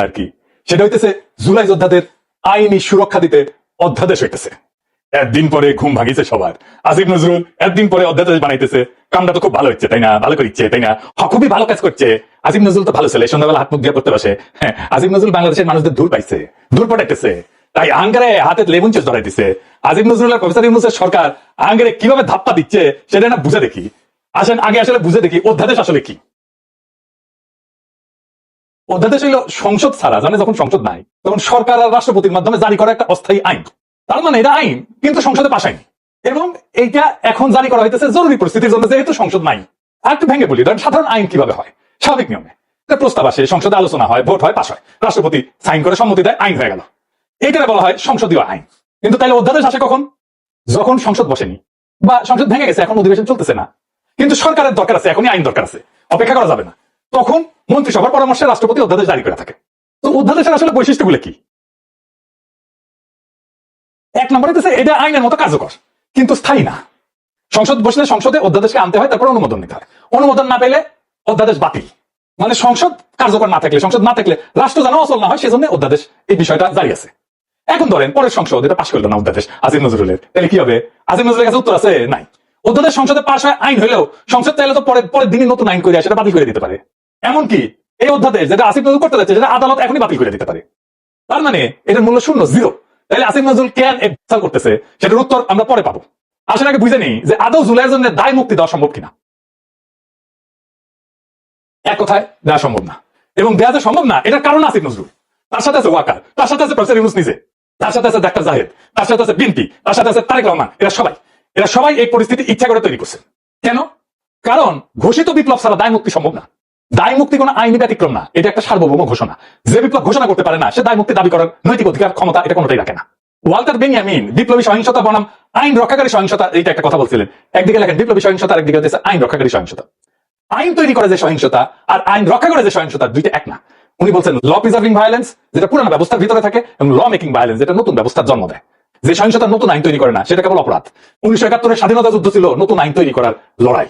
আর কি। সেটা হইতেছে জুলাই যোদ্ধাদের আইনি সুরক্ষা দিতে অধ্যাদেশ হইতেছে। একদিন পরে ঘুম ভাঙিছে সবার। আসিফ নজরুল একদিন পরে অধ্যাদেশ বানাইতেছে। কামটা তো খুব ভালো হচ্ছে তাই না? ভালো করছে তাই না? হ, খুবই ভালো কাজ করছে। আসিফ নজরুল তো ভালো ছেলে সন্ধ্যাবেলা হাত মুখ দিয়ে পড়তে বসে। হ্যাঁ আসিফ নজরুল বাংলাদেশের মানুষদের দূর পাইছে দূর পটাইতেছে। তাই আঙ্গারে হাতে লেবুন চেস ধরাই দিছে। আজিম নজরুল আর প্রফেসর ইউনুসের সরকার আঙ্গারে কীভাবে ধাপ্পা দিচ্ছে সেটা না বুঝে দেখি। আসেন আগে আসলে বুঝে দেখি অধ্যাদেশ আসলে কি। অধ্যাদেশ হইল সংসদ ছাড়া, জানে যখন সংসদ নাই, তখন সরকার আর রাষ্ট্রপতির মাধ্যমে জারি করা একটা অস্থায়ী আইন। তার মানে এটা আইন, কিন্তু সংসদে পাশায়নি এবং এইটা এখন জারি করা হইতেছে জরুরি পরিস্থিতির জন্য যেহেতু সংসদ নাই। আর একটু ভেঙে বলি ধরেন সাধারণ আইন কীভাবে হয়? স্বাভাবিক নিয়মে। প্রস্তাব আসে, সংসদে আলোচনা হয়, ভোট হয়, পাশ হয়। রাষ্ট্রপতি সাইন করে সম্মতি দেয়, আইন হয়ে গেল। এইটাকে বলা হয় সংসদীয় আইন। কিন্তু তাইলে অধ্যাদেশ আসে কখন? যখন সংসদ বসেনি। বা সংসদ ভেঙে গেছে, এখন অধিবেশন চলতেছে না। কিন্তু সরকারের দরকার আছে, এখনই আইন দরকার আছে। অপেক্ষা করা যাবে না। তখন মন্ত্রিসভার পরামর্শে রাষ্ট্রপতি অধ্যাদেশ জারি করে থাকে। তো অধ্যাদেশের আসলে বৈশিষ্ট্যগুলো কি? এক নম্বরে হচ্ছে এটা আইনের মতো কার্যকর, কিন্তু স্থায়ী না। সংসদ বসলে সংসদে অধ্যাদেশকে আনতে হয়, তারপর অনুমোদন নিতে হয়। অনুমোদন না পেলে অধ্যাদেশ বাতিল। মানে সংসদ কার্যকর না থাকলে, সংসদ না থাকলে রাষ্ট্র যেন অচল না হয়, সেজন্য অধ্যাদেশ এই বিষয়টা জারি আছে। এখন ধরেন, পরের সংসদ, এটা পাশ করল না অধ্যাদেশ, আজিম নজরুলের। তাহলে কি হবে? আজিম নজরুলের কাছে উত্তর আছে, নাই। অধ্যাদেশ সংসদে পাশ হয়, আইন হলেও সংসদ চাইলে তো পরে পরের দিনই নতুন আইন করে সেটা বাতিল করে দিতে পারে। এমনকি এই অধ্যাদেশ যেটা আসিফ নজরুল করতে যাচ্ছে সেটা আদালত এখনই বাতিল করে দিতে পারে। তার মানে এটার মূল্য শূন্য জিরো তাহলে আসিফ নজরুল কেন এক্সাল করতেছে? সেটার উত্তর আমরা পরে পাবো। আসলে আগে বুঝে নেই যে আদৌ জুলাইয়ের জন্য দায় মুক্তি দেওয়া সম্ভব কিনা। এক কথায়, দেওয়া সম্ভব না। এবং দেওয়া যে সম্ভব না, এটার কারণ আসিফ নজরুল। তার সাথে আছে ওয়াকার, তার সাথে আছে প্রফেসর ইউনুস নিজে, তার সাথে আছে ডাক্তার জাহেদ, তার সাথে আছে বিনপি তার সাথে আছে তারেক রহমান, এরা সবাই। এরা সবাই এই পরিস্থিতি ইচ্ছা করে তৈরি করছে। কেন? কারণ ঘোষিত বিপ্লব ছাড়া দায় মুক্তি সম্ভব না। দায় মুক্তি কোনো আইনি ব্যতিক্রম না। এটা একটা সার্বভৌম ঘোষণা। যে বিপ্লব ঘোষণা করতে পারে না, সে দায় মুক্তি দাবি করার নৈতিক অধিকার, ক্ষমতা এটা কোনোটাই রাখে না। ওয়াল্টার বেনিয়ামিন, বিপ্লবী সহিংসতা বনাম, আইন রক্ষাকারী সহিংসতা, এইটা একটা কথা বলছিলেন। একদিকে লেখেন বিপ্লবী সহিংসতা, আরেকদিকে হচ্ছে আইন রক্ষাকারী সহিংসতা। আইন তৈরি করে যে সহিংসতা আর আইন রক্ষা করে যে সহিংসতা দুইটা এক না। উনি বলছেন ল প্রিজার্ভিং ভায়োলেন্স যেটা পুরানো ব্যবস্থার ভিতরে থাকে, এবং ল মেকিং ভায়োলেন্স যেটা নতুন ব্যবস্থার জন্ম দেয়। যে সহিংসতা নতুন আইন তৈরি করে না, সেটা কেবল অপরাধ। উনিশশো একাত্তরের স্বাধীনতা যুদ্ধ ছিল নতুন আইন তৈরি করার লড়াই।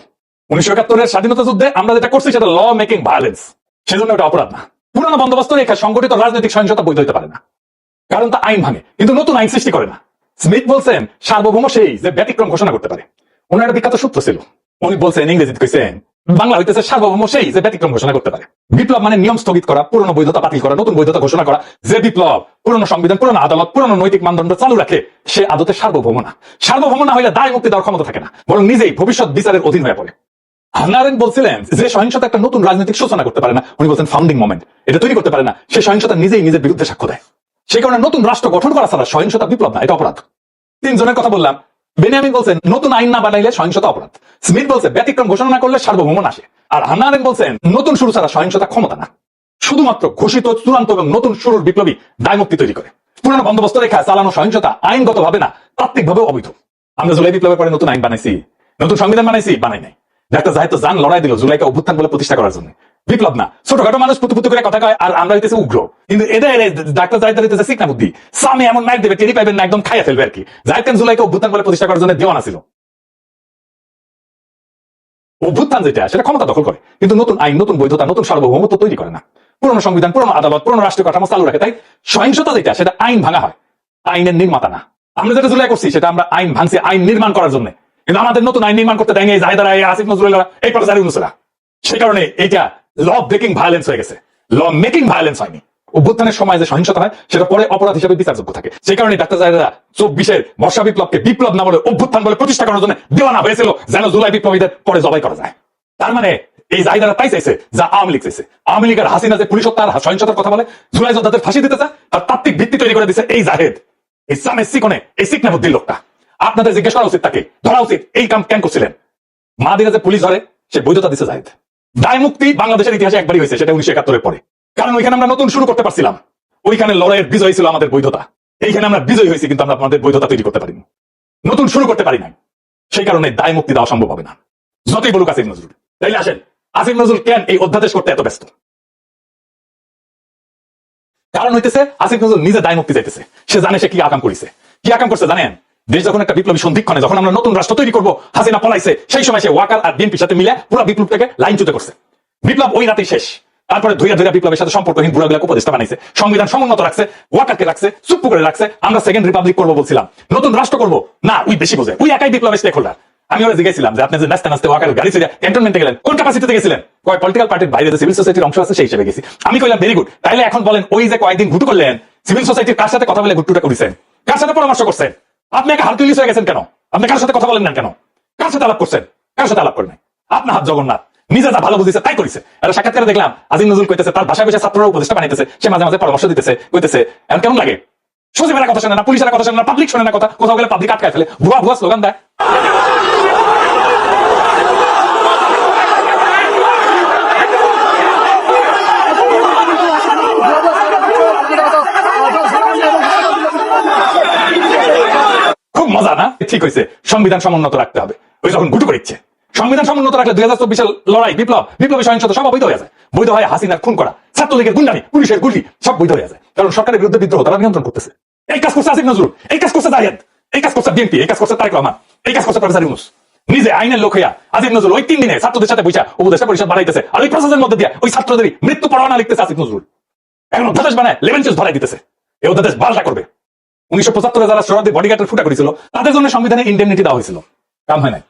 উনিশশো একাত্তরের স্বাধীনতা যুদ্ধে আমরা যেটা করছি সেটা ল মেকিং ভায়োলেন্স সেজন্য ওটা অপরাধ না। পুরানো বন্দোবস্ত রেখে সংগঠিত রাজনৈতিক সহিংসতা বৈধ হতে পারে না। কারণ তা আইন ভাঙে, কিন্তু নতুন আইন সৃষ্টি করে না। স্মিথ বলছেন, সার্বভৌম সেই যে ব্যতিক্রম ঘোষণা করতে পারে। ওনার একটা বিখ্যাত সূত্র ছিল। উনি বলছেন, ইংরেজিতে কইছেন, বাংলা হইতেছে সার্বভৌম সেই যে ব্যতিক্রম ঘোষণা করতে পারে। বিপ্লব মানে নিয়ম স্থগিত করা, পুরনো বৈধতা বাতিল করা, নতুন বৈধতা ঘোষণা করা। যে বিপ্লব, পুরনো সংবিধান, পুরনো আদালত, পুরনো নৈতিক মানদণ্ড চালু রাখে, সে আদতে সার্বভৌম না। সার্বভৌম না হইলে দায় মুক্তি দেওয়ার ক্ষমতা থাকে না, বরং নিজেই ভবিষ্যৎ বিচারের অধীন হয়ে পড়ে। হান্নারেন বলছিলেন যে সহিংসতা একটা নতুন রাজনৈতিক সূচনা করতে পারে না। উনি বলছেন ফাউন্ডিং মোমেন্ট এটা তৈরি করতে পারে না। সে সহিংসতা নিজেই নিজের বিরুদ্ধে সাক্ষ্য দেয়। সেই কারণে নতুন রাষ্ট্র গঠন করা ছাড়া সহিংসতা বিপ্লব না, এটা অপরাধ। তিনজনের কথা বললাম। বেনিয়ামিন বলছেন, নতুন আইন না বানাইলে সহিংসতা অপরাধ। স্মিথ বলছে, ব্যতিক্রম ঘোষণা না করলে সার্বভৌমন আসে আর বলছেন, নতুন শুরু ছাড়া সহিংসতা ক্ষমতা না। শুধুমাত্র ঘোষিত, চূড়ান্ত এবং নতুন শুরুর বিপ্লবী দায়মুক্তি তৈরি করে। পুরানো বন্দোবস্ত রেখা, চালানো সহিংসতা আইনগত ভাবে না তাত্ত্বিকভাবে অবৈধ। আমরা জুলাই বিপ্লবের পরে নতুন আইন বানাইছি। নতুন সংবিধান বানাইছি, বানাই নাই। ডাক্তার জাহেদ তো জান লড়াই দিল জুলাইকে অভ্যুত্থান বলে প্রতিষ্ঠা করার জন্য। বিপ্লব না। ছোটখাটো মানুষ পুতু পুতু করে কথা কয় আর আমরা হইতেছে উগ্র। কিন্তু এদের ডাক্তার জাহিদ হইতেছে শিখনা বুদ্ধি। সামনে এমন নাইট দেবে, টেরি পাইবেন না, একদম খাইয়া ফেলবে আর কি। জাহিদ খান জুলাইকে অভ্যুত্থান বলে প্রতিষ্ঠা করার জন্য দেওয়ানা ছিল অভ্যুত্থান যেটা, সেটা ক্ষমতা দখল করে। কিন্তু নতুন আইন, নতুন বৈধতা, নতুন সার্বভৌমত্ব তৈরি করে না। পুরনো সংবিধান, পুরনো আদালত, পুরনো রাষ্ট্রীয় কাঠামো চালু রাখে। তাই সহিংসতা যেটা, সেটা আইন ভাঙা হয়। আইনের নির্মাতা না। আমরা যেটা জুলাই করছি, সেটা আমরা আইন ভাঙছি, আইন নির্মাণ করার জন্য। কিন্তু আমাদের নতুন আইন নির্মাণ করতে দেয়নি জাহিদারা এই আসিফ নজরুল্লাহ এই প্রফেসর ইউনুসরা সেই কারণে এটা ল ব্রেকিং ভায়োলেন্স হয়ে গেছে। ল মেকিং ভায়োলেন্স হয়নি। অভ্যুত্থানের সময় যে সহিংসতা হয়, সেটা পরে অপরাধ হিসেবে বিচারযোগ্য থাকে। সেই কারণে ডাক্তার জাহেদা চব্বিশের বর্ষা বিপ্লবকে বিপ্লব না বলে অভ্যুত্থান বলে প্রতিষ্ঠা করার জন্য দেওয়ানা হয়েছিল, যেন জুলাই বিপ্লবীদের পরে জবাই করা যায়। তার মানে এই জাহিদারা তাই চাইছে, যা আওয়ামী লীগ চাইছে। আওয়ামী লীগের হাসিনা যে পুলিশ হত্যার সহিংসতার কথা বলে, জুলাই যোদ্ধাদের ফাঁসি দিতে চায় আর তাত্ত্বিক ভিত্তি তৈরি করে দিচ্ছে এই জাহেদ। এই সামে সিকনে এই সিকনে বুদ্ধির লোকটা। আপনাদের জিজ্ঞেস করা উচিত তাকে, ধরা উচিত, এই কাম কেন করছিলেন? মা দিনে যে পুলিশ ধরে, সে বৈধতা দিচ্ছে জাহেদ। দায় মুক্তি বাংলাদেশের ইতিহাসে একবারই হয়েছে, সেটা উনিশশো একাত্তরের পরে। কারণ ওইখানে আমরা নতুন শুরু করতে পারছিলাম। ওইখানে লড়াইয়ের বিজয় ছিল আমাদের বৈধতা। এইখানে আমরা বিজয় হয়েছি, কিন্তু আমরা আমাদের বৈধতা তৈরি করতে পারিনি। নতুন শুরু করতে পারি নাই। সেই কারণে দায় মুক্তি দেওয়া সম্ভব হবে না। যতই বলুক আসিফ নজরুল। তাইলে আসেন, আসিফ নজরুল কেন এই অধ্যাদেশ করতে এত ব্যস্ত? কারণ হইতেছে, আসিফ নজরুল নিজে দায় মুক্তি চাইতেছে। সে জানে সে কি আকাম করেছে। কি আকাম করছে জানেন? দেশ যখন একটা বিপ্লবী সন্ধিক্ষণে যখন আমরা নতুন রাষ্ট্র তৈরি করব, হাসিনা পলাইছে, সেই সময় সে ওয়াকার আর বিএনপির সাথে মিলে পুরো বিপ্লবটাকে লাইন চুতে করছে। বিপ্লব ওই রাতেই শেষ। তারপরে ধৈর্য ধৈর্য বিপ্লবের সাথে সম্পর্কহীন বুড়াগুলা উপদেষ্টা বানাইছে, সংবিধান সমুন্নত রাখছে, ওয়াকারকে রাখছে চুপ্পু করে রাখছে, আমরা সেকেন্ড রিপাবলিক করব বলছিলাম। নতুন রাষ্ট্র করব? না উই বেশি বোঝে। উই একাই বিপ্লবের স্টেক হোল্ডার আমি ওরা জিজ্ঞেছিলাম যে, আপনি যে নাচতে নাচতে ওয়াকার গাড়ি ছেড়ে ক্যান্টনমেন্টে গেলেন, কোন ক্যাপাসিটিতে গেছিলেন? কয় পলিটিক্যাল পার্টির বাইরে যে সিভিল সোসাইটির অংশ আছে, সেই হিসেবে গেছি। আমি কইলাম ভেরি গুড তাইলে এখন বলেন, ওই যে কয়েকদিন ঘুটু করলেন সিভিল সোসাইটির কার সাথে কথা বলে ঘুটুটা করেছেন? কার সাথে পরামর্শ করছেন? আপনি একটা হারকিউলিস হয়ে গেছেন কেন? আপনি কার সাথে কথা বলেন না কেন? কার সাথে আলাপ করছেন? কার সাথে আলাপ করেন আপনার হাত জগন্নাথ। নিজে যা ভালো বুঝেছে তাই করেছে। এটা সাক্ষাৎকারে দেখলাম, আজিম নজরুল কইতেছে, তার ভাষা ভাষা ছাত্ররা উপদেষ্টা বানাইতেছে। সে মাঝে মাঝে পরামর্শ দিতেছে, কইতেছে এখন কেমন লাগে? সচিবেরা কথা শোনে না, পুলিশের কথা শোনে না পাবলিক শোনে না কথা, কোথাও গেলে পাবলিক আটকায় ফেলে। ভুয়া ভুয়া স্লোগান দেয় খুব মজা না ঠিক হয়েছে, সংবিধান সমুন্নত রাখতে হবে। ওই যখন গুটু করিচ্ছে সংবিধান সমুন্নত রাখলে দুই হাজার চব্বিশের লড়াই, বিপ্লব, বিপ্লবী সহিংসতা সব অবৈধ হয়ে যায় বৈধ হয় হাসিনার খুন করা, ছাত্রলীগের গুন্ডামি, পুলিশের গুলি, সব বৈধ হয়ে যায় কারণ সরকারের বিরুদ্ধে বিদ্রোহ, তারা নিয়ন্ত্রণ করতেছে। এই কাজ করছে আসিফ নজরুল, এই কাজ করছে জাহেদ এই কাজ করছে বিএনপি, এই কাজ করছে তারেক রহমান, এই কাজ করছে প্রফেসর ইউনুস। নিজে আইনের লোক হইয়া আজিম নজরুল ওই তিন দিনে ছাত্রদের সাথে বৈশা উপদেষ্টা পরিষদ বাড়াইতেছে আর ওই প্রসেসের মধ্যে দিয়ে ওই ছাত্রদেরই মৃত্যু পরোয়ানা লিখতেছে আসিফ নজরুল। এখন অধ্যাদেশ বানায় লেভেন চেস ধরাই দিতেছে। এই অধ্যাদেশ বারটা করবে। উনিশশো পঁচাত্তরে যারা শরণার্থী বডিগার্ডের ফুটা করেছিল, তাদের জন্য সংবিধানে ইন্ডেমনিটি দেওয়া হয়েছিল। কাম হয় নাই।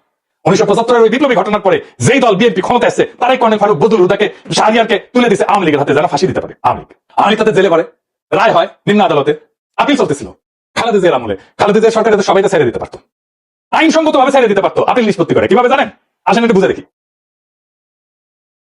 উনিশশো পঁচাত্তরের ওই বিপ্লবী ঘটনার পরে যেই দল বিএনপি ক্ষমতা আসছে, তারাই কর্নেল ফারুক বদুল হুদাকে শাহরিয়ারকে তুলে দিছে আওয়ামী লীগের হাতে যারা ফাঁসি দিতে পারে। আওয়ামী লীগ। আওয়ামী তাদের জেলে পড়ে। রায় হয়, নিম্ন আদালতে। আপিল চলতেছিল। খালেদা জিয়ার আমলে। খালেদা জিয়া সরকার সবাইকে ছেড়ে দিতে পারতো। আইনসঙ্গত ভাবে ছেড়ে দিতে পারতো। আপিল নিষ্পত্তি করে। কীভাবে জানেন? আসেন একটু বুঝে দেখি।